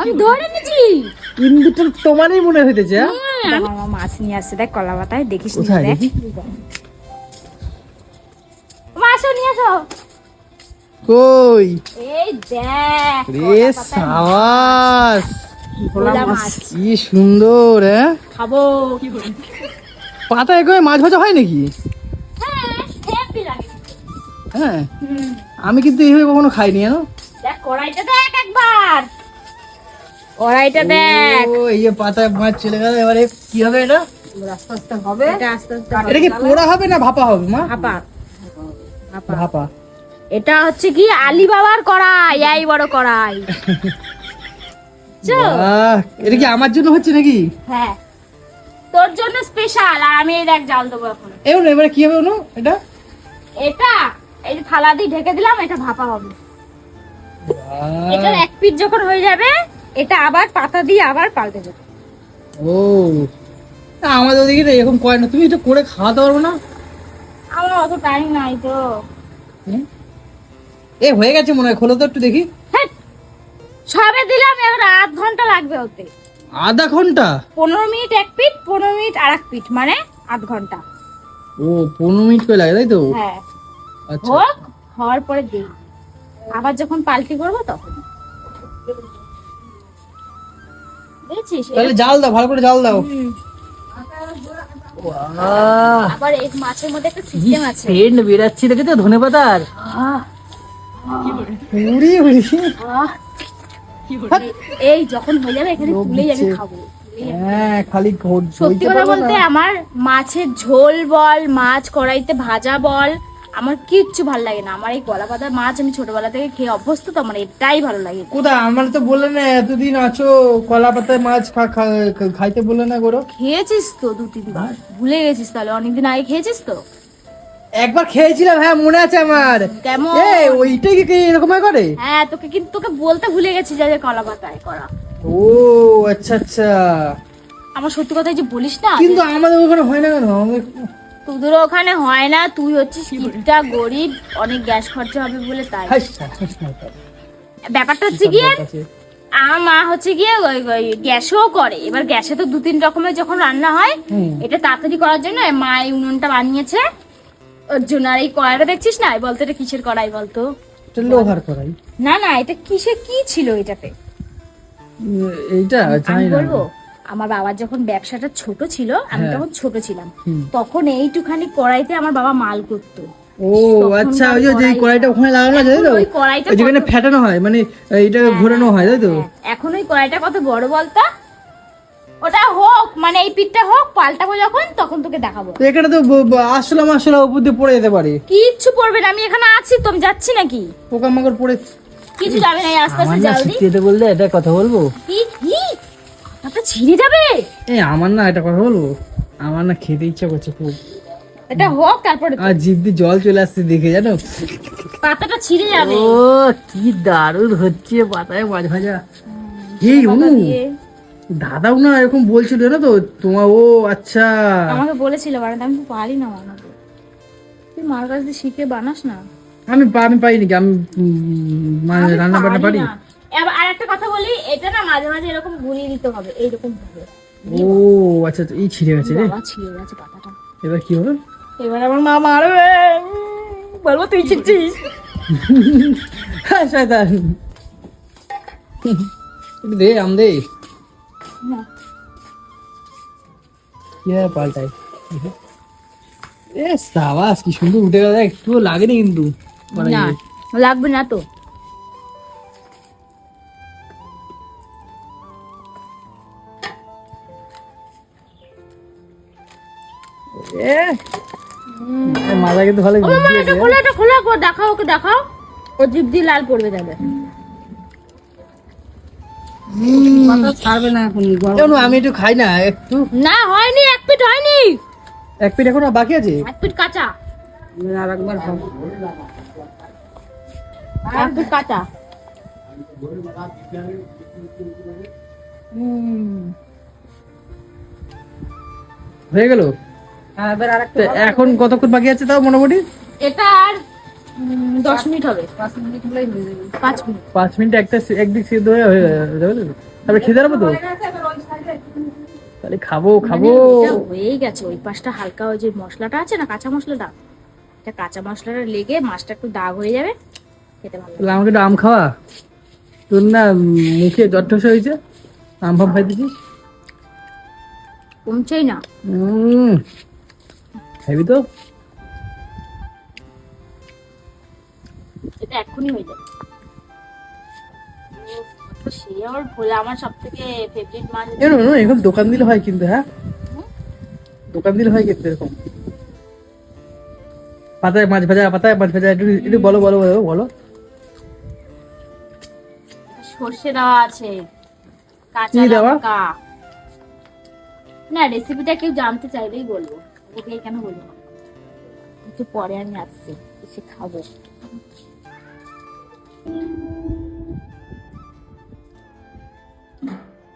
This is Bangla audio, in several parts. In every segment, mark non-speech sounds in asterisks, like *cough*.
আমি ধরে নিয়েছি ইন্দুটা তোমারই মনে হইতেছে হ্যাঁ? আমার মাছ নিয়ে আসছে দেখ কলা পাতায় দেখিস দেখ। দেখি? মা আসো নিয়ে আসো। কই? এই দেখ রে সাবাস! কি সুন্দর হ্যাঁ? খাব। পাতায় করে মাছ ভাজা হয় নাকি? হ্যাঁ হ্যাঁ আমি কিন্তু এইভাবে কখনো খাইনি জানো? দেখ কড়াইটা দেখ একবার। কড়াইটা দেখ। ও এই যে পাতায় মাছ চলে গেল এবারে কি হবে এটা? আস্তে আস্তে হবে। এটা আস্তে আস্তে এটা কি পোড়া হবে না ভাপা হবে মা? ভাপা। ভাপা। ভাপা। এটা হচ্ছে কি আলী বাবার কড়াই এই বড় কড়াই। এটা কি আমার জন্য হচ্ছে নাকি? হ্যাঁ। তোর জন্য স্পেশাল আর আমি এই দেখ জাল দেবো এখন। এবার এবারে কি হবে অনু এটা? এটা এই যে থালা দিয়ে ঢেকে দিলাম এটা ভাপা হবে। এটার এক পিঠ যখন হয়ে যাবে এটা আবার পাতা দিয়ে আবার পাল্টে দেবে। ও না, আমাদের ওদিকে তো এরকম করে না। তুমি এটা করে খাওয়াতে পারব না। আমার অত টাইম নাই তো। এ হয়ে গেছে মনে হয়। খোলো তো একটু দেখি! সবে দিলাম এবার আধ ঘণ্টা লাগবে ওতে। আধা ঘণ্টা? পনেরো মিনিট এক পিঠ পনেরো মিনিট আর এক পিঠ মানে আধ ঘণ্টা। ও পনেরো মিনিট করে লাগে তাই তো? হ্যাঁ। আচ্ছা। হোক হওয়ার পরে দিই। আবার যখন পাল্টি করব তখন। বুঝেছিস তাহলে জাল দাও ভালো করে জাল দাও। আবার এই মাছের মধ্যে একটা সিস্টেম আছে। সেন্ট বেরাচ্ছি দেখে ধনে পাতার উড়ি উড়ি। এই যখন হয়ে যাবে এখানে তুলেই আমি খাব। হ্যাঁ খালি সত্যি কথা বলতে আমার মাছের ঝোল বল মাছ কড়াইতে ভাজা বল আমার কিচ্ছু ভালো লাগে না। আমার এই গলা পাতা মাছ আমি ছোটবেলা থেকে খেয়ে অভ্যস্ত তো আমার এটাই ভালো লাগে। কোথা আমার তো বললে না এতদিন আছো কলা পাতায় মাছ খাইতে বললে না গরো খেয়েছিস তো দু তিনবার ভুলে গেছিস তাহলে অনেকদিন আগে খেয়েছিস তো? একবার খেয়েছিলাম হ্যাঁ মনে আছে আমার। কেমন? এ ওইটাই কি এরকম করে? হ্যাঁ তোকে কিন্তু তোকে বলতে ভুলে গেছি যে কলা পাতায় করা। ও আচ্ছা আচ্ছা। আমার সত্যি কথা যে বলিস না কিন্তু আমাদের ওখানে হয় না কেন? আমাদের- তোদের ওখানে হয় না তুই হচ্ছিস কিপটা গরিব অনেক গ্যাস খরচা হবে বলে তাই। ব্যাপারটা হচ্ছে গিয়ে আছে। আমার মা হচ্ছে গিয়ে গ্যাসও করে। এবার গ্যাসে তো দু তিন রকমের যখন রান্না হয় এটা তাড়াতাড়ি করার জন্য মা এই উনুনটা বানিয়েছে। ওর জন্য আর এই কড়াইটা দেখছিস না? এই বলতো এটা কিসের কড়াই বলতো? এটা লোহার করাই না না এটা কিসে কি ছিল এটাতে? এইটা জানি আমি না। বলব? আমার বাবার যখন ব্যবসাটা ছোট ছিল আমি হ্যাঁ। তখন ছোট ছিলাম। তখন এইটুখানি কড়াইতে আমার বাবা মাল করতো। ও আচ্ছা ওই যে- কড়াইটা ওখানে লাগানো আছে তো? ওই কড়াইটা যেখানে ফেটানো হয় মানে এইটা ঘোরানো হয় তাই তো? এখন ওই কড়াইটা কত বড় বলতো? ওটা হোক মানে এই পিঠটা হোক পাল্টাবো যখন তখন তোকে দেখাবো। এখানে তো আসলা মাসলা উপর দিয়ে পড়ে যেতে পারে। কিচ্ছু পড়বে না আমি এখানে আছি তো আমি যাচ্ছি নাকি? পোকামাকড় পড়ে কিছু যাবে না আস্তে আস্তে দি। যেতে বললে এটা কথা বলব? কি? কথা ছিঁড়ে যাবে? এই আমার না এটা কথা বলব? আমার না খেতে ইচ্ছা করছে খুব। এটা হোক তারপরে আর জিভ জল চলে আসছে দেখে জানো? পাতাটা ছিঁড়ে যাবে। ও কি দারুণ হচ্ছে পাতায় মাছ ভাজা। এই অনু দাদাও না এরকম বলছিল না তো? তোমার ও আচ্ছা। আমাকে বলেছিল বানাতে আমি তো পারি না বানাতে তুই মার কাছ দিয়ে শিখে বানাস না। আমি আমি পাই নাকি আমি মানে রান্না বান্না পারি। এবার আর একটা কথা বলি এটা না মাঝে মাঝে এরকম গুলিয়ে দিতে হবে এইরকম ভাবে। ও আচ্ছা এই ছিঁড়ে গেছে রে। বাবা ছিঁড়ে গেছে পাতাটা। এবার কি হবে? এবার আমার মা মারবে। বলব তুই ছিঁড়ছিস? হ্যাঁ শয়তান। দে আম দে। পাল্টাই? এ সাবাস কি সুন্দর উঠে গেল। একটু লাগেনি কিন্তু। না লাগবে না তো। এ। এ, মাথা কিন্তু ভালো এটা খোলা এটা খোলা করে দেখাও ওকে দেখাও। ও জিভ দিয়ে লাল পড়বে যাবে ছাড়বে না এখন আমি একটু খাই না একটু? না হয়নি এক পিঠ হয়নি। এক পিঠ এখন বাকি আছে? এক পিঠ কাঁচা। আর একবার এক পিঠ কাঁচা। হয়ে গেল? এখন কতক্ষণ বাকি আছে তাও মোটামুটি? এটা আর দশ মিনিট হবে। পাঁচ মিনিট হয়ে পাঁচ মিনিট। পাঁচ মিনিটে একটা একদিক সিদ্ধ হয়ে হয়ে যাবে তারপরে খেতে পারব তো তাহলে খাব খাব। মানে এটা হয়েই গেছে ওই পাশটা হালকা ওই যে মশলাটা আছে না কাঁচা মশলাটা এটা কাঁচা মশলাটা লেগে মাছটা একটু দাগ হয়ে যাবে খেতে ভালো তাহলে আমাকে একটু আম খাওয়া? তোর না মুখে জ্বর ঠসা হয়েছে আম ফাম খাই দিছিস কমছেই না। উম, খাবি তো? এটা এক্ষুনি হয়ে যাবে। সে আমার ভোলা আমার সব থেকে ফেভারিট মাছ হচ্ছে- এরকম এরকম এরকম দোকান দিলে হয় কিন্তু হ্যাঁ? দোকান দিলে হয় কিন্তু এরকম। পাতায় মাছ ভাজা পাতায় মাছ ভাজা একটু একটু বলো বলো বলো বলো। সর্ষে দেওয়া আছে কাঁচা? লঙ্কা। না রেসিপিটা কেউ জানতে চাইলেই বলব। ওকে কেন বলব? একটু পরে আমি আসছি, এসে খাব।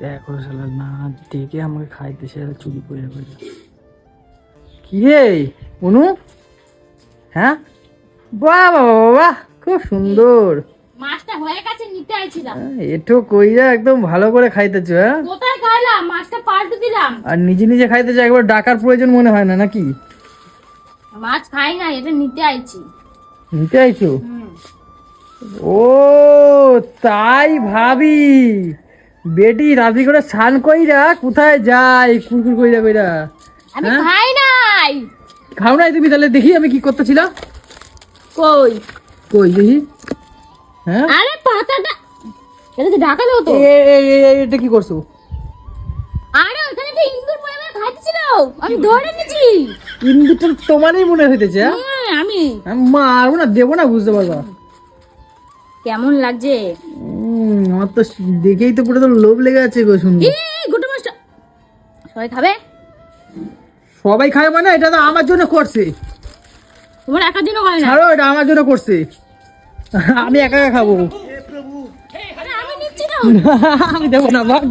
দেখো শালা, না ডেকে আমাকে খাইতে সে চুরি করে কি রে অনু? হ্যাঁ? বাবা বাবা খুব সুন্দর। মাছটা হয়ে গেছে নিতে আইছিলাম। হ্যাঁ, এটো কইরা একদম ভালো করে খাইতেছ হ্যাঁ? কোথায় খাইলাম? মাছটা পাল্টে দিলাম। আর নিজে নিজে খাইতেছ একবার ডাকার প্রয়োজন মনে হয় না নাকি? মাছ খাই না এটা নিতে আইছি। নিতে আইছো? ও তাই ভাবি। বেটি রাতি করে স্নান কইরা কোথায় যায়? কুরকুর কইরা কইরা আমি হ্যাঁ? খাই নাই। খাও নাই তুমি তাহলে দেখি আমি কি করতেছিলাম। কই? কই দেখি? হ্যাঁ? আরে পাতাটা এটা তো ঢাকা দাও তো। এটা কি করছ? আরে ওখানে একটা ইন্দুর পড়ে আমার খাচ্ছিল আমি ধরে নিয়েছি ইন্দুরটা তোমারই মনে হইতেছে হ্যাঁ? আমি। আমি মারবো না দেবো না বুঝতে পারবা। কেমন লাগছে? আমার তো দেখেই তো পুরো তো লোভ লেগে আছে গো এই গোটা মাছটা। সবাই খাবে? সবাই খায় মানে এটা তো আমার জন্য করছে। তোমার একার জন্য খাবে না? ছাড়ো এটা আমার জন্য করছে। আমি একা একা খাব। *laughs* আমি দেবো না ভাগ